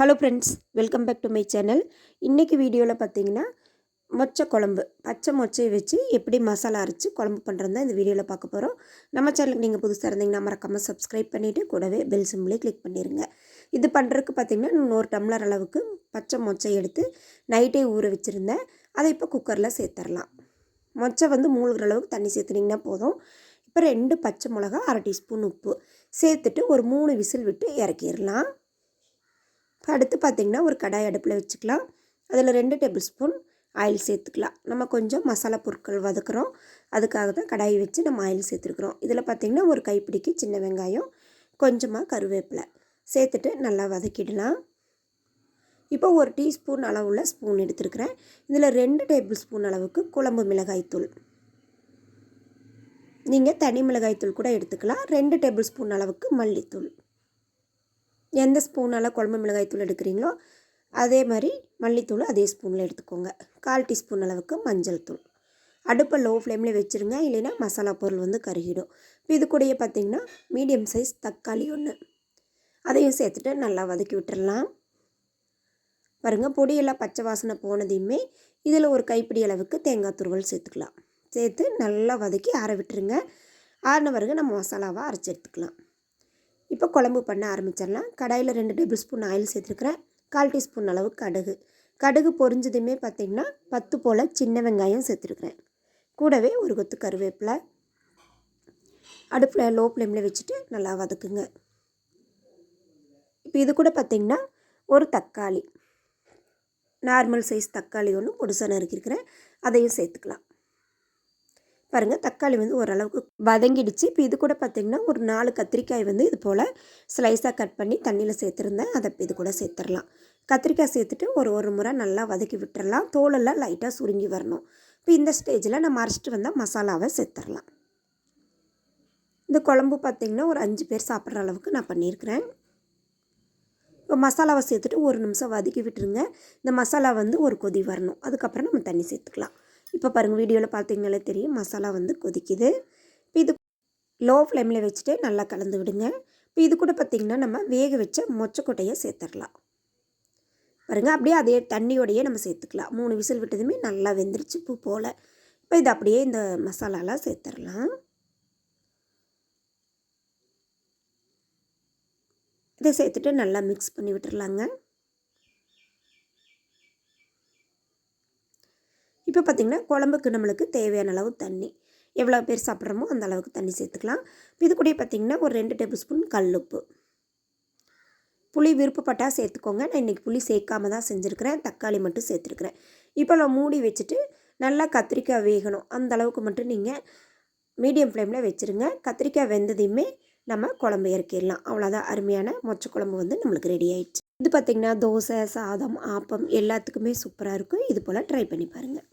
Hello friends welcome back to my channel இன்றைக்கி வீடியோவில் பார்த்தீங்கன்னா மொச்சை குழம்பு பச்சை மொச்சையை வச்சு எப்படி மசாலா அரைச்சி குழம்பு பண்ணுறது தான் இந்த வீடியோவில் பார்க்க போகிறோம் நம்ம சேனலுக்கு நீங்கள் புதுசாக இருந்தீங்கன்னா மறக்காமல் சப்ஸ்கிரைப் பண்ணிவிட்டு கூடவே பெல் சிம்பிளே கிளிக் பண்ணிடுங்க இது பண்ணுறதுக்கு பார்த்திங்கன்னா நூறு டம்ளர் அளவுக்கு பச்சை மொச்சை எடுத்து நைட்டே ஊற வச்சுருந்தேன். அதை இப்போ குக்கரில் சேர்த்துடலாம் மொச்சை வந்து மூழ்கிற அளவுக்கு தண்ணி சேர்த்துனிங்கன்னா போதும். இப்போ ரெண்டு பச்சை மிளகா அரை டீஸ்பூன் உப்பு சேர்த்துட்டு ஒரு மூணு விசில் விட்டு இறக்கிடலாம் அடுத்து பார்த்திங்கன்னா ஒரு கடாய் அடுப்பில் வச்சுக்கலாம். அதில் ரெண்டு டேபிள் ஸ்பூன் ஆயில் சேர்த்துக்கலாம். நம்ம கொஞ்சம் மசாலா பொருட்கள் வதக்குறோம். அதுக்காக தான் கடாயை வச்சு நம்ம ஆயில் சேர்த்துருக்குறோம். இதில் பார்த்திங்கன்னா ஒரு கைப்பிடிக்கு சின்ன வெங்காயம் கொஞ்சமாக கருவேப்பிலை சேர்த்துட்டு நல்லா வதக்கிடலாம். இப்போ ஒரு டீஸ்பூன் அளவுள்ள ஸ்பூன் எடுத்துருக்கிறேன். இதில் ரெண்டு டேபிள் ஸ்பூன் அளவுக்கு குழம்பு மிளகாய்த்தூள் நீங்கள் தனி மிளகாய்த்தூள் கூட எடுத்துக்கலாம். ரெண்டு டேபிள் ஸ்பூன் அளவுக்கு மல்லித்தூள். எந்த ஸ்பூனால் குழம்பு மிளகாய் தூள் எடுக்கிறீங்களோ அதே மாதிரி மல்லித்தூள் அதே ஸ்பூனில் எடுத்துக்கோங்க. கால் டீஸ்பூன் அளவுக்கு மஞ்சள் தூள். அடுப்பை லோ ஃப்ளேமில் வச்சுருங்க. இல்லைன்னா மசாலா பொருள் வந்து கருகிடும். இப்போ இது கூடயே பார்த்திங்கன்னா மீடியம் சைஸ் தக்காளி ஒன்று அதையும் சேர்த்துட்டு நல்லா வதக்கி விட்டுடலாம் பாருங்கள் பொடியெல்லாம் பச்சை வாசனை போனதையுமே இதில் ஒரு கைப்பிடி அளவுக்கு தேங்காய் துருவல் சேர்த்துக்கலாம். சேர்த்து நல்லா வதக்கி ஆற விட்டுருங்க. ஆறின பிறகு நம்ம மசாலாவாக அரைச்சி எடுத்துக்கலாம். இப்போ குழம்பு பண்ண ஆரம்பிச்சிடலாம். கடாயில் ரெண்டு டேபிள் ஸ்பூன் ஆயில் சேர்த்துருக்குறேன். கால் டீஸ்பூன் அளவு கடுகு. கடுகு பொரிஞ்சதுமே பார்த்திங்கன்னா பத்து போல் சின்ன வெங்காயம் சேர்த்துருக்குறேன். கூடவே ஒரு கொத்து கருவேப்பிலை. அடுப்பில் லோ ஃப்ளேமில் வச்சுட்டு நல்லா வதக்குங்க. இப்போ இது கூட பார்த்திங்கன்னா ஒரு தக்காளி. நார்மல் சைஸ் தக்காளி ஒன்று பொடுசாக நறுக்கிருக்கிறேன் அதையும் சேர்த்துக்கலாம். பாருங்கள் தக்காளி வந்து ஓரளவுக்கு வதங்கிடுச்சு. இப்போ இது கூட பார்த்திங்கன்னா ஒரு நாலு கத்திரிக்காய் வந்து இது போல் ஸ்லைஸாக கட் பண்ணி தண்ணியில் சேர்த்துருந்தேன். அதை இது கூட சேர்த்துடலாம் கத்திரிக்காய் சேர்த்துட்டு ஒரு ஒரு முறை நல்லா வதக்கி விட்டுறலாம் தோலெல்லாம் லைட்டாக சுருங்கி வரணும். இப்போ இந்த ஸ்டேஜில் நம்ம அரைச்சிட்டு வந்தால் மசாலாவை சேர்த்துடலாம் இந்த குழம்பு பார்த்திங்கன்னா ஒரு அஞ்சு பேர் சாப்பிட்ற அளவுக்கு நான் பண்ணியிருக்கிறேன். இப்போ மசாலாவை சேர்த்துட்டு ஒரு நிமிஷம் வதக்கி விட்டுருங்க. இந்த மசாலா வந்து ஒரு கொதி வரணும். அதுக்கப்புறம் நம்ம தண்ணி சேர்த்துக்கலாம். இப்போ பாருங்கள் வீடியோவில் பார்த்தீங்கனாலே தெரியும். மசாலா வந்து கொதிக்குது. இப்போ இது லோ ஃப்ளேமில் வச்சுட்டு நல்லா கலந்து விடுங்க. இப்போ இது கூட பார்த்திங்கன்னா நம்ம வேக வச்ச மொச்சக்கொட்டையை சேர்த்துடலாம். பாருங்கள் அப்படியே அதே தண்ணியோடையே நம்ம சேர்த்துக்கலாம். மூணு விசில் விட்டதுமே நல்லா வெந்துருச்சு பூ போல். இப்போ இது அப்படியே இந்த மசாலாலாம் சேர்த்துடலாம். இதை சேர்த்துட்டு நல்லா மிக்ஸ் பண்ணி விட்டுறலாங்க. இப்போ பார்த்திங்கன்னா குழம்புக்கு நம்மளுக்கு தேவையான அளவு தண்ணி. எவ்வளோ பேர் சாப்பிட்றோமோ அந்த அளவுக்கு தண்ணி சேர்த்துக்கலாம். இது கூட பார்த்திங்கன்னா ஒரு ரெண்டு டேபிள் ஸ்பூன் கல்லுப்பு. புளி விருப்பப்பட்டால் சேர்த்துக்கோங்க. நான் இன்றைக்கி புளி சேர்க்காம தான் செஞ்சுருக்கிறேன். தக்காளி மட்டும் சேர்த்துருக்குறேன். இப்போ நான் மூடி வச்சுட்டு நல்லா கத்திரிக்காய் வேகணும். அந்த அளவுக்கு மட்டும் நீங்கள் மீடியம் ஃப்ளேமில் வச்சுருங்க. கத்திரிக்காய் வெந்ததையுமே நம்ம குழம்பு இறக்கிடலாம். அவ்வளோதான். அருமையான மொச்சை குழம்பு வந்து நம்மளுக்கு ரெடி ஆயிடுச்சு. இது பார்த்திங்கன்னா தோசை சாதம் ஆப்பம் எல்லாத்துக்குமே சூப்பராக இருக்கும். இது போல் ட்ரை பண்ணி பாருங்கள்